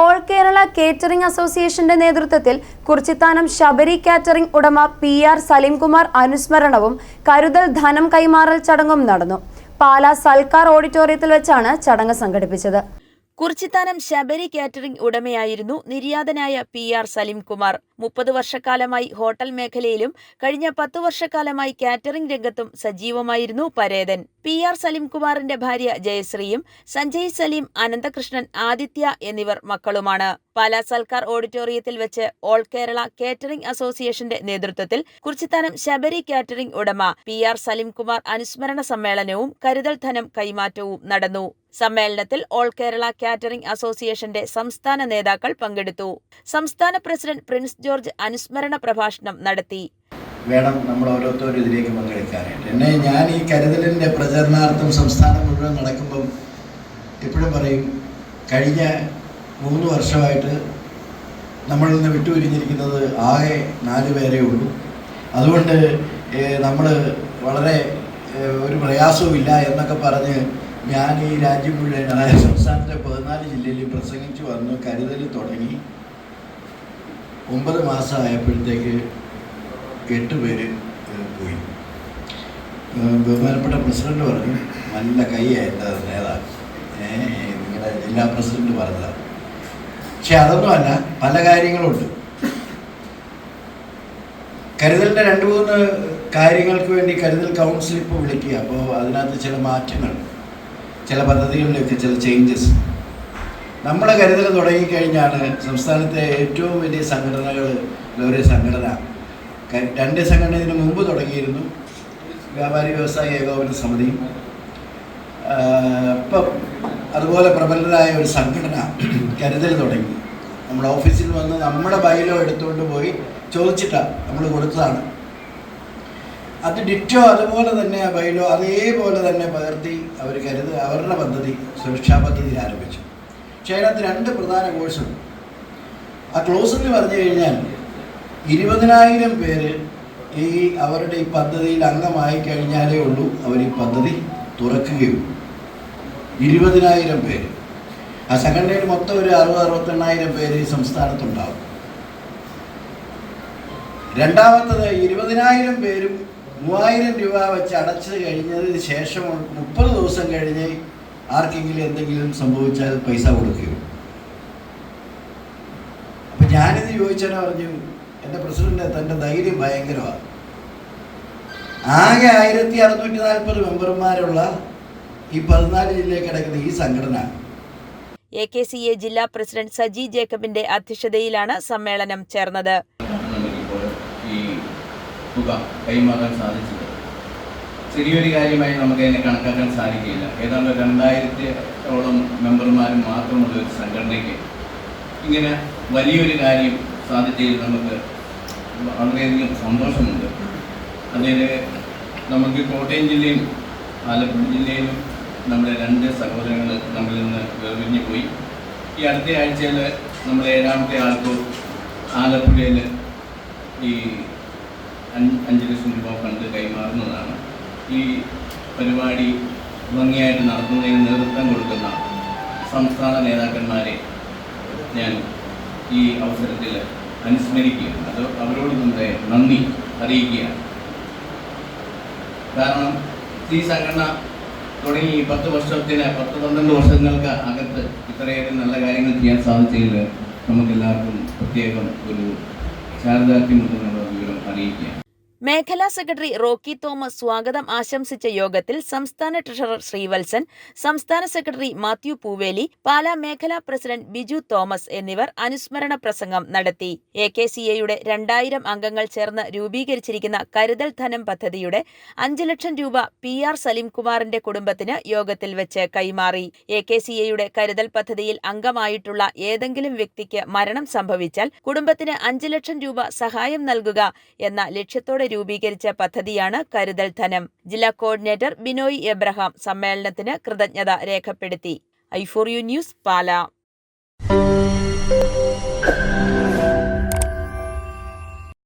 All Kerala catering അസോസിയേഷന്റെ നേതൃത്വത്തിൽ Kurichithanam Sabari catering ഉടമ പി ആർ സലീംകുമാർ അനുസ്മരണവും കരുതൽ ധനം കൈമാറൽ ചടങ്ങും നടന്നു. പാലാ സൽക്കാർ ഓഡിറ്റോറിയത്തിൽ വെച്ചാണ് ചടങ്ങ് സംഘടിപ്പിച്ചത്. കുറിച്ചിത്താനം ശബരി കാറ്ററിംഗ് ഉടമയായിരുന്നു നിര്യാതനായ പി ആർ സലീംകുമാർ. മുപ്പത് വർഷക്കാലമായി ഹോട്ടൽ മേഖലയിലും കഴിഞ്ഞ പത്തു വർഷക്കാലമായി കാറ്ററിംഗ് രംഗത്തും സജീവമായിരുന്നു പരേതൻ. പി ആർ സലീംകുമാറിന്റെ ഭാര്യ ജയശ്രീയും സഞ്ജയ് സലീം അനന്തകൃഷ്ണൻ ആദിത്യ എന്നിവർ മക്കളുമാണ്. പാലാ സൽക്കാർ ഓഡിറ്റോറിയത്തിൽ വെച്ച് ഓൾ കേരള കേറ്ററിംഗ് അസോസിയേഷന്റെ നേതൃത്വത്തിൽ കുറിച്ചിത്താനം ശബരി കാറ്ററിംഗ് ഉടമ പി ആർ സലീംകുമാർ അനുസ്മരണ സമ്മേളനവും കരുതൽ ധനം കൈമാറ്റവും നടന്നു. സമ്മേളനത്തിൽ ഓൾ കേരള കാറ്ററിംഗ് അസോസിയേഷന്റെ സംസ്ഥാന നേതാക്കൾ പങ്കെടുത്തു. സംസ്ഥാന പ്രസിഡന്റ് പ്രിൻസ് ജോർജ് അനുസ്മരണ പ്രഭാഷണം നടത്തി. വേണം നമ്മൾ ഓരോരുത്തരും ഇതിലേക്ക് പങ്കെടുക്കാനായിട്ട്. എന്നെ ഞാൻ ഈ കരുതലിന്റെ പ്രചരണാർത്ഥം സംസ്ഥാനം മുഴുവൻ നടക്കുമ്പം എപ്പോഴും പറയും കഴിഞ്ഞ മൂന്ന് വർഷമായിട്ട് നമ്മളിൽ നിന്ന് വിട്ടുപിരിഞ്ഞിരിക്കുന്നത് ആകെ നാല് പേരേ ഉള്ളൂ. അതുകൊണ്ട് നമ്മൾ വളരെ ഒരു പ്രയാസവുമില്ല എന്നൊക്കെ പറഞ്ഞ് ഞാൻ ഈ രാജ്യം മുഴുവൻ അതായത് സംസ്ഥാനത്തെ പതിനാല് ജില്ലയിൽ പ്രസംഗിച്ചു വന്നു കരുതൽ തുടങ്ങി. ഒമ്പത് മാസമായപ്പോഴത്തേക്ക് എട്ട് പേര് പോയി. ബഹുമാനപ്പെട്ട പ്രസിഡന്റ് പറഞ്ഞു നല്ല കൈയായിട്ട് നേതാവ്. നിങ്ങളുടെ ജില്ലാ പ്രസിഡന്റ് പറഞ്ഞതാണ് പക്ഷെ അതൊന്നുമല്ല പല കാര്യങ്ങളുണ്ട്. കരുതലിന്റെ രണ്ട് മൂന്ന് കാര്യങ്ങൾക്ക് വേണ്ടി കരുതൽ കൗൺസിൽ ഇപ്പോൾ വിളിക്കുക. അപ്പോൾ അതിനകത്ത് ചില മാറ്റങ്ങൾ ചില പദ്ധതികളിലൊക്കെ ചില ചേഞ്ചസ് നമ്മുടെ കരുതൽ തുടങ്ങിക്കഴിഞ്ഞാണ് സംസ്ഥാനത്തെ ഏറ്റവും വലിയ സംഘടനകൾ ഒരു സംഘടന രണ്ട് സംഘടന ഇതിന് മുമ്പ് തുടങ്ങിയിരുന്നു വ്യാപാരി വ്യവസായ ഏകോപന സമിതി. ഇപ്പം അതുപോലെ പ്രബലരായ ഒരു സംഘടന കരുതൽ തുടങ്ങി. നമ്മൾ ഓഫീസിൽ വന്ന് നമ്മുടെ ബൈലോ എടുത്തുകൊണ്ട് പോയി ചോദിച്ചിട്ടാണ് നമ്മൾ കൊടുത്തതാണ്. അത് ഡിറ്റോ അതുപോലെ തന്നെ ബൈലോ അതേപോലെ തന്നെ പകർത്തി അവർ കരുത് അവരുടെ പദ്ധതി സുരക്ഷാ പദ്ധതി ആരംഭിച്ചു. പക്ഷേ അതിനകത്ത് രണ്ട് പ്രധാന കോഴ്സുണ്ട്. ആ ക്ലോസ് എന്ന് പറഞ്ഞു കഴിഞ്ഞാൽ ഇരുപതിനായിരം പേര് ഈ അവരുടെ ഈ പദ്ധതിയിൽ അംഗമായി കഴിഞ്ഞാലേ ഉള്ളൂ. അവർ ഈ പദ്ധതി തുറക്കുകയുള്ളൂ. ഇരുപതിനായിരം പേര്. ആ സംഘടനയിൽ മൊത്തം ഒരു അറുപത് അറുപത്തെണ്ണായിരം പേര് ഈ സംസ്ഥാനത്തുണ്ടാവും. രണ്ടാമത്തത് ഇരുപതിനായിരം പേരും മൂവായിരം രൂപ വെച്ച് അടച്ചു കഴിഞ്ഞതിന് ശേഷം മുപ്പത് ദിവസം കഴിഞ്ഞ് ആർക്കെങ്കിലും എന്തെങ്കിലും സംഭവിച്ചാൽ പൈസ കൊടുക്കുകയുള്ളൂ. അപ്പം ഞാനിത് ചോദിച്ചാൽ പറഞ്ഞു എന്റെ പ്രസിഡന്റ് തന്റെ ധൈര്യം ഭയങ്കരമാണ്. ആകെ ആയിരത്തി അറുന്നൂറ്റി നാൽപ്പത് മെമ്പർമാരുള്ള ഈ പതിനാല് ജില്ലയിൽ കിടക്കുന്ന ഈ സംഘടന. എ കെ സി എ ജില്ലാ പ്രസിഡന്റ് സജി ജേക്കബിന്റെ അധ്യക്ഷതയിലാണ് സമ്മേളനം ചേർന്നത്. തുക കൈമാറാൻ സാധിച്ചത്. ചെറിയൊരു കാര്യമായി നമുക്ക് അതിനെ കണക്കാക്കാൻ സാധിക്കില്ല. ഏതാണ്ട് രണ്ടായിരത്തോളം മെമ്പർമാർ മാത്രമുള്ള ഒരു സംഘടനയ്ക്ക് ഇങ്ങനെ വലിയൊരു കാര്യം സാധിച്ചതിൽ നമുക്ക് വളരെയധികം സന്തോഷമുണ്ട്. അതിന് നമുക്ക് കോട്ടയം ജില്ലയും ആലപ്പുഴ ജില്ലയിലും നമ്മുടെ രണ്ട് സഹോദരങ്ങൾ നമ്മളിൽ നിന്ന് വേർപിരിഞ്ഞു പോയി. ഈ അടുത്ത ആഴ്ചയിൽ നമ്മൾ ഏഴാമത്തെ ആൾക്ക് ആലപ്പുഴയിൽ ഈ അഞ്ച് ലക്ഷം രൂപ ഫണ്ട് കൈമാറുന്നതാണ്. ഈ പരിപാടി ഭംഗിയായിട്ട് നടത്തുന്നതിന് നേതൃത്വം കൊടുക്കുന്ന സംസ്ഥാന നേതാക്കന്മാരെ ഞാൻ ഈ അവസരത്തിൽ അനുസ്മരിക്കുകയാണ്. അത് അവരോട് നമ്മുടെ നന്ദി അറിയിക്കുകയാണ്. കാരണം ഈ സംഘടന തുടങ്ങി പത്ത് വർഷത്തിന് പത്ത് പന്ത്രണ്ട് വർഷങ്ങൾക്ക് അകത്ത് ഇത്രയേറെ നല്ല കാര്യങ്ങൾ ചെയ്യാൻ സാധിച്ചതിൽ നമുക്കെല്ലാവർക്കും പ്രത്യേകം ഒരു ചാരിതാർത്ഥ്യമുണ്ടെന്നുള്ള വിവരം മേഖലാ സെക്രട്ടറി റോക്കി തോമസ് സ്വാഗതം ആശംസിച്ച യോഗത്തിൽ സംസ്ഥാന ട്രഷറർ ശ്രീവത്സൻ സംസ്ഥാന സെക്രട്ടറി മാത്യു പൂവേലി പാലാ മേഖലാ പ്രസിഡന്റ് ബിജു തോമസ് എന്നിവർ അനുസ്മരണ പ്രസംഗം നടത്തി. എ കെ സി എയുടെ രണ്ടായിരം അംഗങ്ങൾ ചേർന്ന് രൂപീകരിച്ചിരിക്കുന്ന കരുതൽ ധനം പദ്ധതിയുടെ അഞ്ച് ലക്ഷം രൂപ പി ആർ സലീംകുമാറിന്റെ കുടുംബത്തിന് യോഗത്തിൽ വെച്ച് കൈമാറി. എ കെ സി എയുടെ കരുതൽ പദ്ധതിയിൽ അംഗമായിട്ടുള്ള ഏതെങ്കിലും വ്യക്തിക്ക് മരണം സംഭവിച്ചാൽ കുടുംബത്തിന് അഞ്ച് ലക്ഷം രൂപ സഹായം നൽകുക എന്ന ലക്ഷ്യത്തോടെ രൂപീകരിച്ച പദ്ധതിയാണ് കരുതൽ ധനം. ജില്ലാ കോർഡിനേറ്റർ ബിനോയ് എബ്രഹാം സമ്മേളനത്തിന് കൃതജ്ഞത രേഖപ്പെടുത്തി. I four U news Pala.